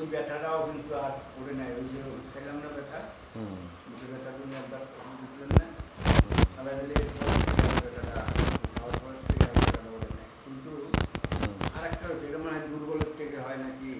ওই ব্যথাটাও কিন্তু আর পড়ে নাই ওই যে খেলাম না ব্যথা। হুম। ওই ব্যথা তুমি একবার বুঝলেন না। আবার দিলে ব্যথাটা খাওয়ার পর থেকে ব্যথাটা পড়ে নাই কিন্তু আরেকটা হচ্ছে এটা মনে হয় দুর্বলের থেকে হয় নাকি?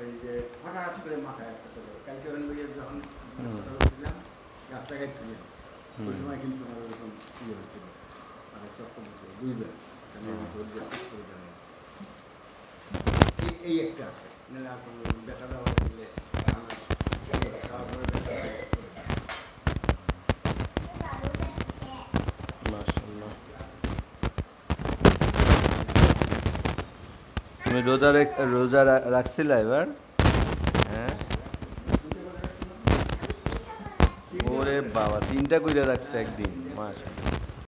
এই যে হঠাৎ করে মাথায় একটা ছিল। কালকে যখন হুম। কথা বলছিলাম রাস্তাঘাট ছিলেন ওই সময় কিন্তু আমার ওরকম ইয়ে হয়েছিল মানে হয়েছিল দুইবার আমি ধৈর্য করে। এই- একটা আছে। নাহলে আর কোনো ব্যথাটা হয়ে গেলে তুমি রোজা রোজা রাখছিলা এবার? হ্যাঁ? ওরে বাবা, তিনটা কইরা রাখছে একদিন। মাশাআল্লাহ।